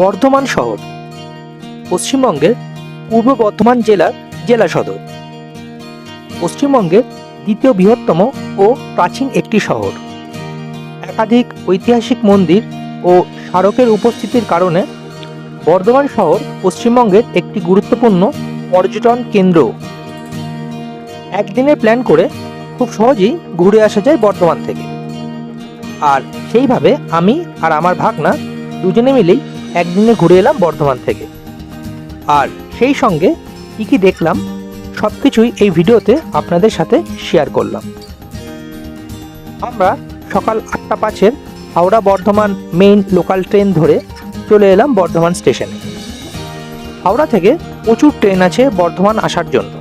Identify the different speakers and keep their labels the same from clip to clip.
Speaker 1: বর্ধমান শহর। পশ্চিমবঙ্গের পূর্ব বর্ধমান জেলার জেলা সদর। পশ্চিমবঙ্গের দ্বিতীয় বৃহত্তম ও প্রাচীন একটি শহর। একাধিক ঐতিহাসিক মন্দির ও স্মারকের উপস্থিতির কারণে বর্ধমান শহর পশ্চিমবঙ্গের একটি গুরুত্বপূর্ণ পর্যটন কেন্দ্র। একদিনের প্ল্যান করে খুব সহজেই ঘুরে আসা যায় বর্ধমান থেকে। আর সেইভাবে আমি আর আমার ভাগনা দুজনে মিলেই একদিনে ঘুরে এলাম বর্ধমান থেকে। আর সেই সঙ্গে কী কী দেখলাম, সব কিছুই এই ভিডিওতে আপনাদের সাথে শেয়ার করলাম। আমরা সকাল আটটা পাঁচের Howrah Bardhaman main local train ধরে চলে এলাম বর্ধমান স্টেশনে হাওড়া থেকে প্রচুর ট্রেন আছে বর্ধমান আসার জন্য।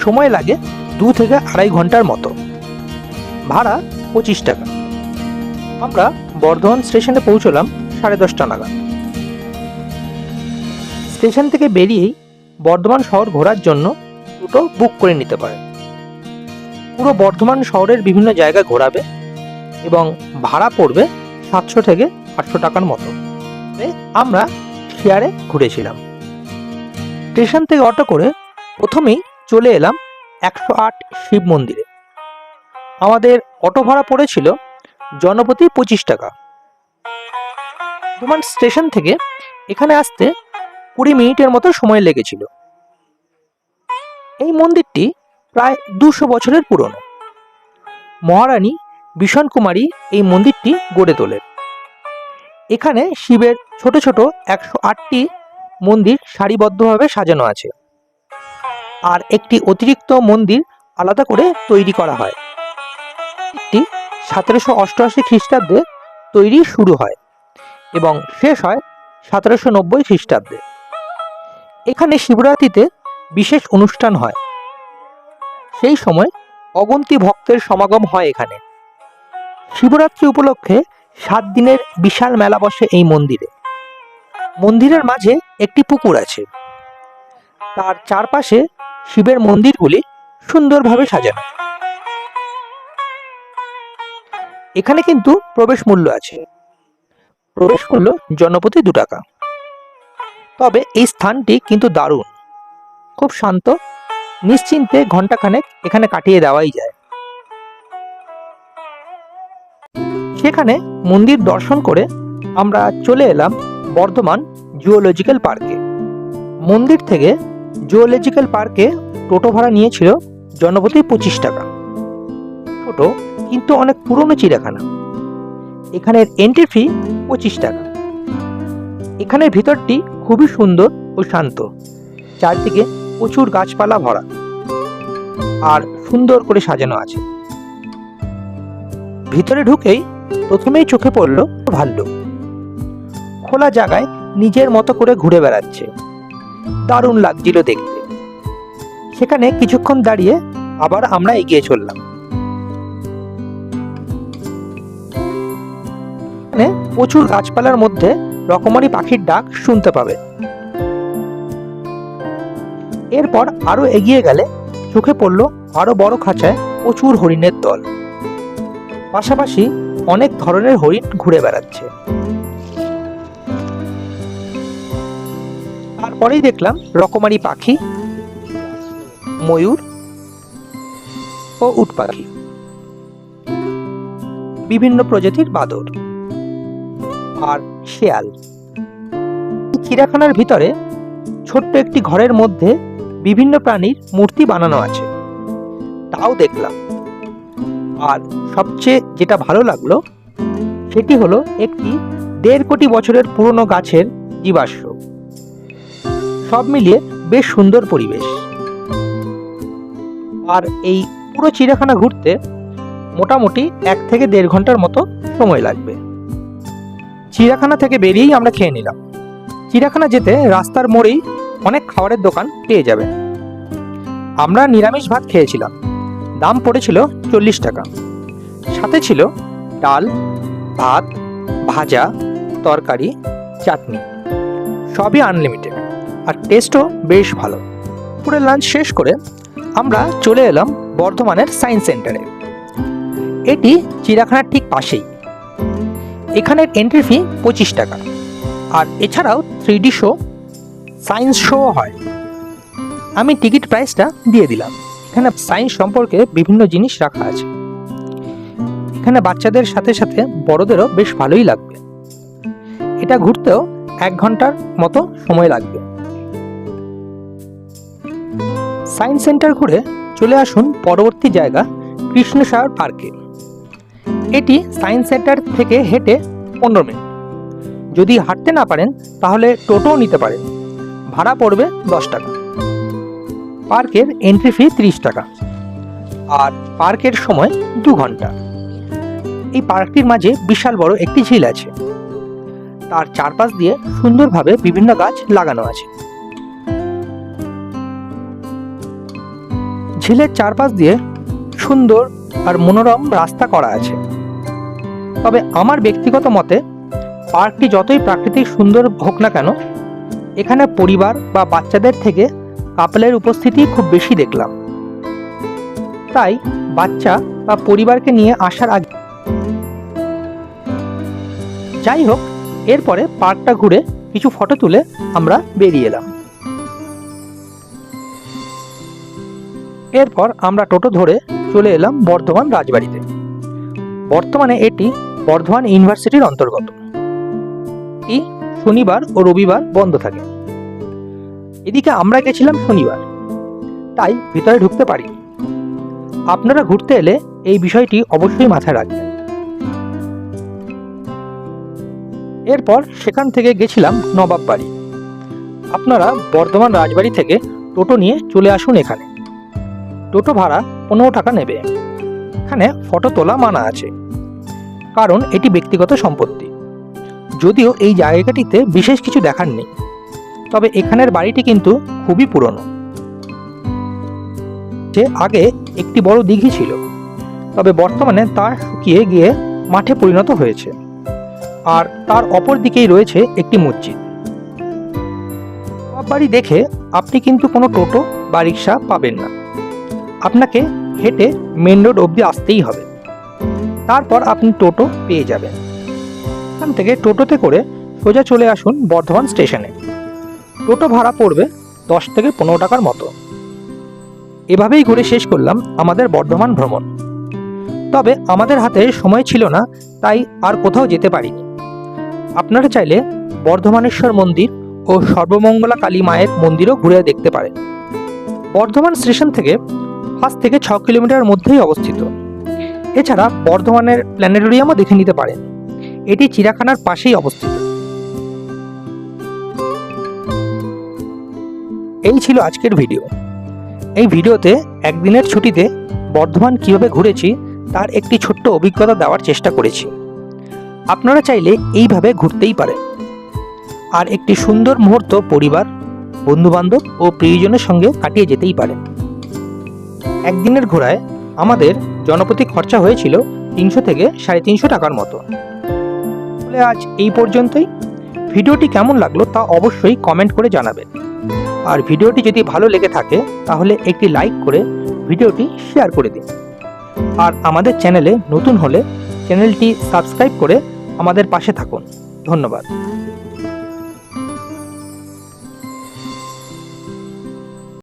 Speaker 1: সময় লাগে দু থেকে আড়াই ঘণ্টার মতো। ভাড়া পঁচিশ টাকা। আমরা বর্ধমান স্টেশনে পৌঁছলাম সাড়ে দশটা নাগাদ। স্টেশন থেকে বেরিয়েই বর্ধমান শহর ঘোরার জন্য দুটো বুক করে নিতে পারে। পুরো বর্ধমান শহরের বিভিন্ন জায়গা ঘোরাবে এবং ভাড়া পড়বে সাতশো থেকে আটশো টাকার মতো। আমরা শেয়ারে ঘুরেছিলাম। স্টেশন থেকে অটো করে প্রথমেই চলে এলাম একশো আট শিব মন্দিরে। আমাদের অটো ভাড়া পড়েছিল জনপ্রতি পঁচিশ টাকা। বর্ধমান স্টেশন থেকে এখানে আসতে কুড়ি মিনিটের মতো সময় লেগেছিল। এই মন্দিরটি প্রায় দুশো বছরের পুরনো। মহারানী ভীষণ কুমারী এই মন্দিরটি গড়ে তোলেন। এখানে শিবের ছোট ছোট একশো আটটি মন্দির সারিবদ্ধভাবে সাজানো আছে। আর একটি অতিরিক্ত মন্দির আলাদা করে তৈরি করা হয়। একটি সতেরোশো অষ্টআশি খ্রিস্টাব্দে তৈরি শুরু হয়। এবং শেষ হয় সতেরোশো নব্বই খ্রিস্টাব্দে। এখানে শিবরাত্রিতে বিশেষ অনুষ্ঠান হয়। সেই সময় অগন্তি ভক্তের সমাগম হয় এখানে। শিবরাত্রি উপলক্ষে সাত দিনের বিশাল মেলা বসে এই মন্দিরে। মন্দিরের মাঝে একটি পুকুর আছে। তার চারপাশে শিবের মন্দিরগুলি সুন্দরভাবে সাজানো। এখানে কিন্তু প্রবেশ মূল্য আছে। প্রবেশ মূল্য জনপ্রতি দু টাকা। তবে এই স্থানটি কিন্তু দারুণ। খুব শান্ত, নিশ্চিন্তে ঘন্টাখানেক এখানে কাটিয়ে দেওয়াই যায়। সেখানে মন্দির দর্শন করে আমরা চলে এলাম বর্ধমান জুওলজিক্যাল পার্কে। মন্দির থেকে জুওলজিক্যাল পার্কে টোটো ভাড়া নিয়েছিল জনপ্রতি পঁচিশ টাকা। ছোটো কিন্তু অনেক পুরনো চিড়িয়াখানা। এখানের এন্ট্রি ফি পঁচিশ টাকা। এখানের ভিতরটি খুবই সুন্দর ও শান্ত। চারদিকে প্রচুর গাছপালা ভরা আর সুন্দর করে সাজানো আছে। ভিতরে ঢুকেই প্রথমেই চোখে পড়ল ভাল্লুক। খোলা জায়গায় নিজের মতো করে ঘুরে বেড়াচ্ছে। দারুণ লাগছিল দেখতে। সেখানে কিছুক্ষণ দাঁড়িয়ে আবার আমরা এগিয়ে চললাম। এখানে প্রচুর গাছপালার মধ্যে রকমারি পাখির ডাক শুনতে পাবে। এরপর আরও এগিয়ে গেলে চোখে পড়ল আরও বড় খাঁচায় প্রচুর হরিণের দল। পাশাপাশি অনেক ধরনের হরিণ ঘুরে বেড়াচ্ছে। তারপরেই দেখলাম রকমারি পাখি, ময়ূর ও উট পাখি। বিভিন্ন প্রজাতির বাদর। আর শেয়াল। চিড়িয়াখানার ভিতরে ছোট্ট একটি ঘরের মধ্যে বিভিন্ন প্রাণীর মূর্তি বানানো আছে। তাও দেখলাম। আর সবচেয়ে যেটা ভালো লাগল, সেটি হলো একটি দেড় কোটি বছরের পুরনো গাছের জীবাশ্ম। সব মিলিয়ে বেশ সুন্দর পরিবেশ। আর এই পুরো চিড়িয়াখানা ঘুরতে মোটামুটি এক থেকে দেড় ঘণ্টার মতো সময় লাগবে। চিড়িয়াখানা থেকে বেরিয়েই আমরা খেয়ে নিলাম। চিড়িয়াখানা যেতে রাস্তার মোড়েই অনেক খাবারের দোকান পেয়ে যাবে। আমরা নিরামিষ ভাত খেয়েছিলাম। দাম পড়েছিল চল্লিশ টাকা। সাথে ছিল ডাল, ভাত, ভাজা, তরকারি, চাটনি। সবই আনলিমিটেড আর টেস্টও বেশ ভালো। পুরো লাঞ্চ শেষ করে আমরা চলে এলাম বর্ধমানের সায়েন্স সেন্টারে এটি চিড়িয়াখানার ঠিক পাশেই। এখানের এন্ট্রি ফি পঁচিশ টাকা। আর এছাড়াও three D show science show হয়। আমি টিকিট প্রাইসটা দিয়ে দিলাম। এখানে সায়েন্স সম্পর্কে বিভিন্ন জিনিস রাখা আছে। এখানে বাচ্চাদের সাথে সাথে বড়দেরও বেশ ভালোই লাগবে। এটা ঘুরতেও এক ঘণ্টার মতো সময় লাগবে। সায়েন্স সেন্টার ঘুরে চলে আসুন পরবর্তী জায়গা কৃষ্ণসাগর পার্কে এটি সায়েন্স সেন্টার থেকে হেঁটে পনেরো মিনিট। যদি হাঁটতে না পারেন, তাহলে টোটোও নিতে পারেন। ভাড়া পড়বে দশ টাকা। পার্কের এন্ট্রি ফি তিরিশ টাকা। আর পার্কের সময় দু ঘণ্টা। এই পার্কটির মাঝে বিশাল বড় একটি ঝিল আছে। তার চারপাশ দিয়ে সুন্দরভাবে বিভিন্ন গাছ লাগানো আছে। ঝিলের চারপাশ দিয়ে সুন্দর আর মনোরম রাস্তা করা আছে। তবে আমার ব্যক্তিগত মতে, পার্কটি যতই প্রাকৃতিক সুন্দর হোক না কেন, এখানে পরিবার বা বাচ্চাদের থেকে কাপলের উপস্থিতি খুব বেশি দেখলাম। তাই বাচ্চা বা পরিবারকে নিয়ে আসার আগে যাই হোক, এরপরে পার্কটা ঘুরে কিছু ফটো তুলে আমরা বেরিয়ে এলাম। এরপর আমরা টোটো ধরে চলে এলাম বর্ধমান রাজবাড়িতে। বর্তমানে এটি বর্ধমান ইউনিভার্সিটির অন্তর্গত। এটি শনিবার ও রবিবার বন্ধ থাকে। এদিকে আমরা গেছিলাম শনিবার, তাই ভিতরে ঢুকতে পারি আপনারা ঘুরতে এলে এই বিষয়টি অবশ্যই মাথায় রাখবেন। এরপর সেখান থেকে গেছিলাম নবাব বাড়ি আপনারা বর্ধমান রাজবাড়ি থেকে টোটো নিয়ে চলে আসুন এখানে। টোটো ভাড়া পনেরো টাকা নেবে। এখানে ফটো তোলা মানা আছে। কারণ এটি ব্যক্তিগত সম্পত্তি। যদিও এই জায়গাটিতে বিশেষ কিছু দেখার নেই। তবে এখানের বাড়িটি কিন্তু খুবই পুরনো। যে আগে একটি বড় দিঘি ছিল, তবে বর্তমানে তা শুকিয়ে গিয়ে মাঠে পরিণত হয়েছে। আর তার অপর দিকেই রয়েছে একটি মসজিদ। নবাব বাড়ি দেখে আপনি কিন্তু কোনো টোটো বা রিক্সা পাবেন না। আপনাকে হেঁটে মেন রোড অবধি আসতেই হবে। তারপর আপনি টোটো পেয়ে যাবেন। এখান থেকে টোটোতে করে সোজা চলে আসুন বর্ধমান স্টেশনে। টোটো ভাড়া পড়বে দশ থেকে পনেরো টাকার মতো। এভাবেই ঘুরে শেষ করলাম আমাদের বর্ধমান ভ্রমণ। তবে আমাদের হাতে সময় ছিল না, তাই আর কোথাও যেতে পারিনি। আপনারা চাইলে বর্ধমানেশ্বর মন্দির ও সর্বমঙ্গলা কালী মায়ের মন্দিরও ঘুরে দেখতে পারেন। বর্ধমান স্টেশন থেকে পাঁচ থেকে ছ কিলোমিটার মধ্যেই অবস্থিত। এছাড়া বর্ধমানের প্ল্যানেটোরিয়ামও দেখে নিতে পারেন। এটি চিড়াখানার পাশেই অবস্থিত। এই ছিল আজকের ভিডিও। এই ভিডিওতে একদিনের ছুটিতে বর্ধমান কীভাবে ঘুরেছি, তার একটি ছোট্ট অভিজ্ঞতা দেওয়ার চেষ্টা করেছি। আপনারা চাইলে এইভাবে ঘুরতেই পারেন। আর একটি সুন্দর মুহূর্ত পরিবার, বন্ধুবান্ধব ও প্রিয়জনের সঙ্গে কাটিয়ে যেতেই পারেন। একদিনের ঘোরায় আমাদের জনপ্রতি খরচা হয়েছিল তিনশো থেকে সাড়ে তিনশো টাকার মতো। তাহলে আজ এই পর্যন্তই। ভিডিওটি কেমন লাগল তা অবশ্যই কমেন্ট করে জানাবেন। আর ভিডিওটি যদি ভালো লেগে থাকে, তাহলে একটি লাইক করে ভিডিওটি শেয়ার করে দিন। আর আমাদের চ্যানেলে নতুন হলে চ্যানেলটি সাবস্ক্রাইব করে আমাদের পাশে থাকুন। ধন্যবাদ।